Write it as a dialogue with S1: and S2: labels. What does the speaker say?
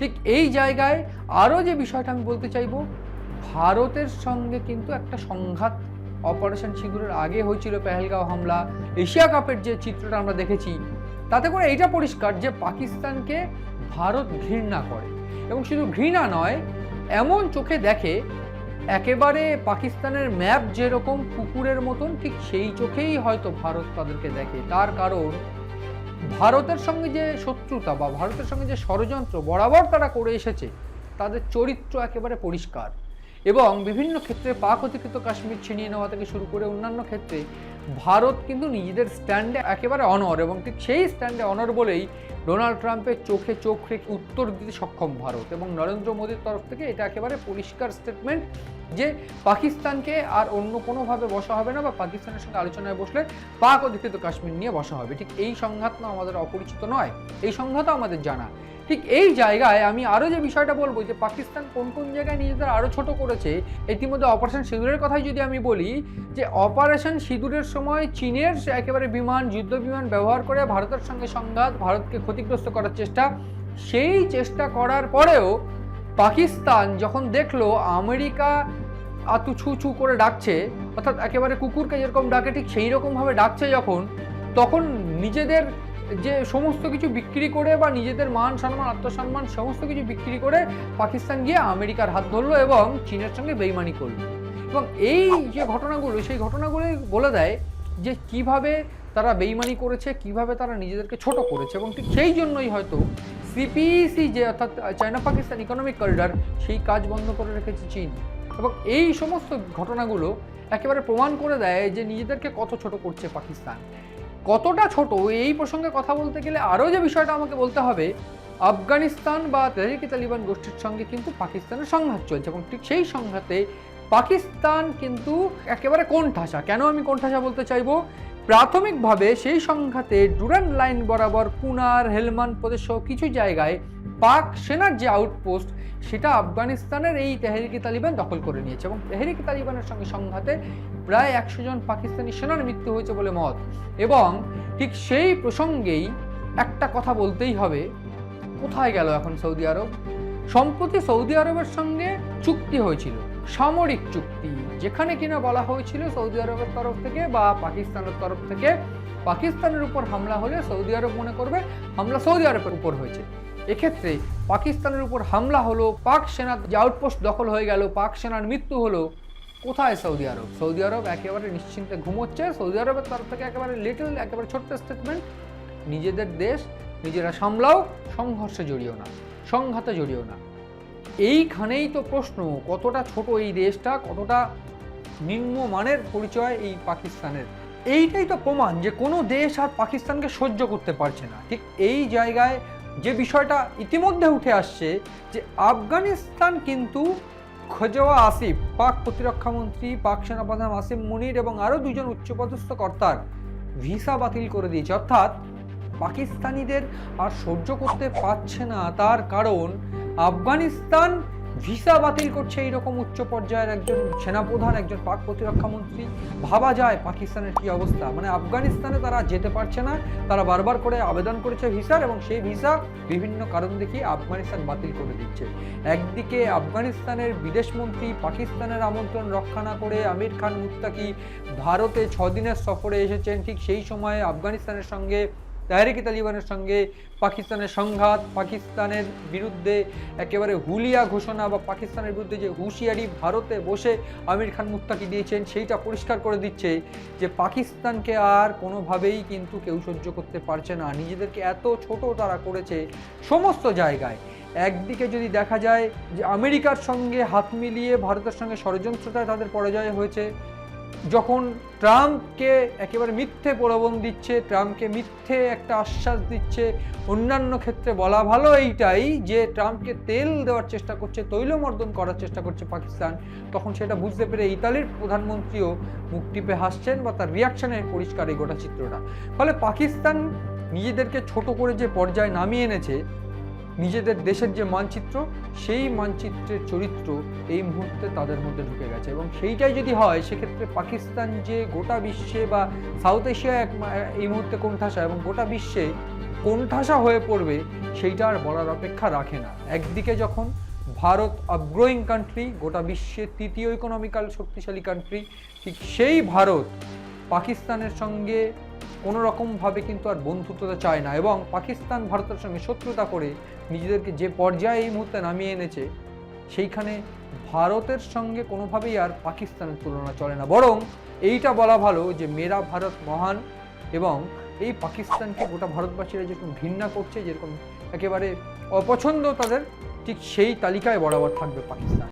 S1: ঠিক এই জায়গায় আরও যে বিষয়টা আমি বলতে চাইব, ভারতের সঙ্গে কিন্তু একটা সংঘাত অপারেশন সিঁদুরের আগে হয়েছিল পেহেলগাঁও হামলা, এশিয়া কাপের যে চিত্রটা আমরা দেখেছি, তাতে করে এইটা পরিষ্কার যে পাকিস্তানকে ভারত ঘৃণা করে। এবং শুধু ঘৃণা নয়, এমন চোখে দেখে একেবারে পাকিস্তানের ম্যাপ যেরকম কুকুরের মতন, ঠিক সেই চোখেই হয়তো ভারত তাদেরকে দেখে। তার কারণ ভারতের সঙ্গে যে শত্রুতা বা ভারতের সঙ্গে যে ষড়যন্ত্র বরাবর তারা করে এসেছে, তাদের চরিত্র একেবারে পরিষ্কার। এবং বিভিন্ন ক্ষেত্রে পাক অধিকৃত কাশ্মীর ছিনিয়ে নেওয়া থেকে শুরু করে অন্যান্য ক্ষেত্রে ভারত কিন্তু নিজেদের স্ট্যান্ডে একেবারে অনর এবং ঠিক সেই স্ট্যান্ডে অনর বলেই ডোনাল্ড ট্রাম্পের চোখে চোখ রেখে উত্তর দিতে সক্ষম ভারত এবং নরেন্দ্র মোদীর তরফ থেকে এটা একেবারে পরিষ্কার স্টেটমেন্ট যে পাকিস্তানকে আর অন্য কোনোভাবে বসা হবে না বা পাকিস্তানের সঙ্গে আলোচনায় বসলে পাক অধিকৃত কাশ্মীর নিয়ে বসা হবে। ঠিক এই সংঘাত না আমাদের অপরিচিত নয়, এই সংঘাতও আমাদের জানা। ঠিক এই জায়গায় আমি আরও যে বিষয়টা বলব যে পাকিস্তান কোন কোন জায়গায় নিজেদের আরও ছোট করেছে, ইতিমধ্যে অপারেশন সিঁদুরের কথাই যদি আমি বলি, যে অপারেশন সিঁদুরের সময় চীনের একেবারে বিমান, যুদ্ধ বিমান ব্যবহার করে ভারতের সঙ্গে সংঘাত, ভারতকে ক্ষতিগ্রস্ত করার চেষ্টা, সেই চেষ্টা করার পরেও পাকিস্তান যখন দেখল আমেরিকা আতু ছু ছু করে ডাকছে, অর্থাৎ একেবারে কুকুরকে যেরকম ডাকে, ঠিক সেই রকমভাবে ডাকছে যখন, তখন নিজেদের যে সমস্ত কিছু বিক্রি করে বা নিজেদের মান সম্মান, আত্মসম্মান সমস্ত কিছু বিক্রি করে পাকিস্তান গিয়ে আমেরিকার হাত ধরলো এবং চীনের সঙ্গে বেইমানি করল। এবং এই যে ঘটনাগুলো, সেই ঘটনাগুলোই বলে দেয় যে কীভাবে তারা বেইমানি করেছে, কীভাবে তারা নিজেদেরকে ছোট করেছে এবং ঠিক সেই জন্যই হয়তো সিপিসি যে অর্থাৎ চায়না পাকিস্তান ইকোনমিক করিডর সেই কাজ বন্ধ করে রেখেছে চীন। এবং এই সমস্ত ঘটনাগুলো একেবারে প্রমাণ করে দেয় যে নিজেদেরকে কত ছোট করছে পাকিস্তান। কতটা ছোট এই প্রসঙ্গে কথা বলতে গেলে আরও যে বিষয়টা আমাকে বলতে হবে, আফগানিস্তান বা তেহরিকি তালিবান গোষ্ঠীর সঙ্গে কিন্তু পাকিস্তানের সংঘাত চলছে এবং ঠিক সেই সংঘাতে পাকিস্তান কিন্তু একেবারে কোণঠাসা। কেন আমি কোণঠাসা বলতে চাইব? প্রাথমিকভাবে সেই সংঘাতে ডুরান লাইন বরাবর কুনার, হেলমান প্রদেশ সহ কিছু জায়গায় পাক সেনার যে আউটপোস্ট, সেটা আফগানিস্তানের এই তেহরিকি তালিবান দখল করে নিয়েছে এবং তেহরিকি তালিবানের সঙ্গে সংঘাতে প্রায় একশো জন পাকিস্তানি সেনার মৃত্যু হয়েছে বলে মত। এবং ঠিক সেই প্রসঙ্গেই একটা কথা বলতেই হবে, কোথায় গেল এখন সৌদি আরব? সম্প্রতি সৌদি আরবের সঙ্গে চুক্তি হয়েছিল, সামরিক চুক্তি। যেখানে কিনা বলা হয়েছিল সৌদি আরবের তরফ থেকে বা পাকিস্তানের তরফ থেকে, পাকিস্তানের উপর হামলা হলে সৌদি আরব মনে করবে হামলা সৌদি আরবের উপর হয়েছে। এক্ষেত্রে পাকিস্তানের উপর হামলা হলো, পাক সেনা যে আউটপোস্ট দখল হয়ে গেল, পাক সেনার মৃত্যু হলো কোথায় সৌদি আরব? সৌদি আরব একেবারে নিশ্চিন্তে ঘুমোচ্ছে, সৌদি আরবের তরফ থেকে একেবারে লিটল একেবারে ছোট্ট স্টেটমেন্ট নিজেদের দেশ, নিজেরা সামলাও, সংঘর্ষে জড়িও না, সংঘাতে জড়িও না। এইখানেই তো প্রশ্ন, কতটা ছোট এই দেশটা, কতটা নিম্নমানের পরিচয় এই পাকিস্তানের। এইটাই তো প্রমাণ যে কোনো দেশ আর পাকিস্তানকে সহ্য করতে পারছে না। ঠিক এই জায়গায় যে বিষয়টা ইতিমধ্যে উঠে আসছে যে আফগানিস্তান কিন্তু খোজওয়া আসিফ, পাক প্রতিরক্ষামন্ত্রী পাক সেনাপ্রধান আসিফ মুনির এবং আরও দুজন উচ্চপদস্থ কর্তার ভিসা বাতিল করে দিয়েছে। অর্থাৎ পাকিস্তানিদের আর সহ্য করতে পারছে না। তার কারণ আফগানিস্তান ভিসা বাতিল করছে এইরকম উচ্চ পর্যায়ের একজন সেনাপ্রধান, একজন পাক প্রতিরক্ষামন্ত্রী ভাবা যায় পাকিস্তানের কি অবস্থা। মানে আফগানিস্তানে তারা যেতে পারছে না, তারা বারবার করে আবেদন করেছে ভিসার এবং সেই ভিসা বিভিন্ন কারণ দেখিয়ে আফগানিস্তান বাতিল করে দিচ্ছে। একদিকে আফগানিস্তানের বিদেশমন্ত্রী পাকিস্তানের আমন্ত্রণ রক্ষা না করে আমির খান মুত্তাকি ভারতে ছদিনের সফরে এসেছেন, ঠিক সেই সময়ে আফগানিস্তানের সঙ্গে তেহরিকি তালিবানের সঙ্গে পাকিস্তানের সংঘাত, পাকিস্তানের বিরুদ্ধে একেবারে হুলিয়া ঘোষণা বা পাকিস্তানের বিরুদ্ধে যে হুঁশিয়ারি ভারতে বসে আমির খান মুত্তাকি দিয়েছেন, সেইটা পরিষ্কার করে দিচ্ছে যে পাকিস্তানকে আর কোনোভাবেই কিন্তু কেউ সহ্য করতে পারছে না। নিজেদেরকে এত ছোট তারা করেছে সমস্ত জায়গায়। একদিকে যদি দেখা যায় যে আমেরিকার সঙ্গে হাত মিলিয়ে ভারতের সঙ্গে ষড়যন্ত্রতায় তাদের পরাজয় হয়েছে যখন ট্রাম্পকে একেবারে মিথ্যে প্রলোভন দিচ্ছে, ট্রাম্পকে মিথ্যে একটা আশ্বাস দিচ্ছে, অন্যান্য ক্ষেত্রে বলা ভালো এইটাই যে ট্রাম্পকে তেল দেওয়ার চেষ্টা করছে, তৈলমর্দন করার চেষ্টা করছে পাকিস্তান, তখন সেটা বুঝতে পেরে ইতালির প্রধানমন্ত্রীও মুখ টিপে হাসছেন বা তার রিয়াকশনে পরিষ্কার এই গোটা চিত্রটা। ফলে পাকিস্তান নিজেদেরকে ছোট করে যে পর্যায়ে নামিয়ে এনেছে নিজেদের দেশের যে মানচিত্র, সেই মানচিত্রের চরিত্র এই মুহূর্তে তাদের মধ্যে ঢুকে গেছে। এবং সেইটাই যদি হয়, সেক্ষেত্রে পাকিস্তান যে গোটা বিশ্বে বা সাউথ এশিয়া এক এই মুহূর্তে কোণঠাসা এবং গোটা বিশ্বে কোণঠাসা হয়ে পড়বে, সেইটা আর বলার অপেক্ষা রাখে না। একদিকে যখন ভারত আপগ্রোয়িং কান্ট্রি গোটা বিশ্বে তৃতীয় ইকোনমিক্যাল শক্তিশালী কান্ট্রি ঠিক সেই ভারত পাকিস্তানের সঙ্গে কোনো রকমভাবে কিন্তু আর বন্ধুত্বতা চায় না এবং পাকিস্তান ভারতের সঙ্গে শত্রুতা করে নিজেদেরকে যে পর্যায়ে এই মুহূর্তে নামিয়ে এনেছে, সেইখানে ভারতের সঙ্গে কোনোভাবেই আর পাকিস্তানের তুলনা চলে না। বরং এইটা বলা ভালো যে মেরা ভারত মহান এবং এই পাকিস্তানকে গোটা ভারতবাসীরা যেরকম ঘৃণা করছে, যেরকম একেবারে অপছন্দ তাদের, ঠিক সেই তালিকায় বরাবর থাকবে পাকিস্তান।